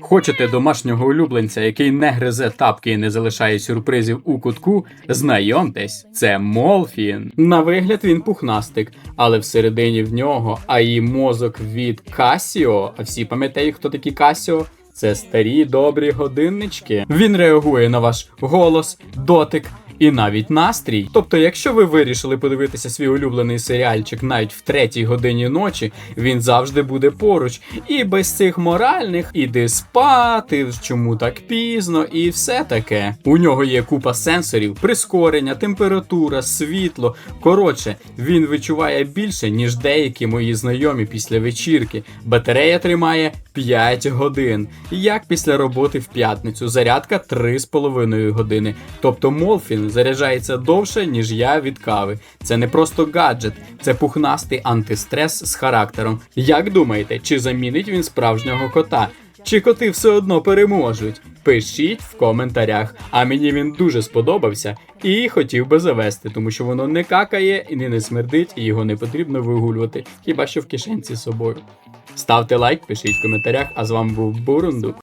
Хочете домашнього улюбленця, який не гризе тапки і не залишає сюрпризів у кутку? Знайомтесь, це Молфін. На вигляд він пухнастик, але всередині в нього а і мозок від Касіо. А всі пам'ятають, хто такі Касіо? Це старі добрі годиннички. Він реагує на ваш голос, дотик. І навіть настрій. Тобто, якщо ви вирішили подивитися свій улюблений серіальчик навіть в третій годині ночі, він завжди буде поруч. І без цих моральних іди спати, чому так пізно, і все таке. У нього є купа сенсорів, прискорення, температура, світло. Коротше, він відчуває більше, ніж деякі мої знайомі після вечірки. Батарея тримає 5 годин. Як після роботи в п'ятницю, зарядка 3,5 години. Тобто Молфін заряджається довше, ніж я від кави. Це не просто гаджет, це пухнастий антистрес з характером. Як думаєте, чи замінить він справжнього кота? Чи коти все одно переможуть? Пишіть в коментарях. А мені він дуже сподобався і хотів би завести, тому що воно не какає і не, смердить, і його не потрібно вигулювати, хіба що в кишенці з собою. Ставте лайк, пишіть в коментарях, а з вами був Бурундук.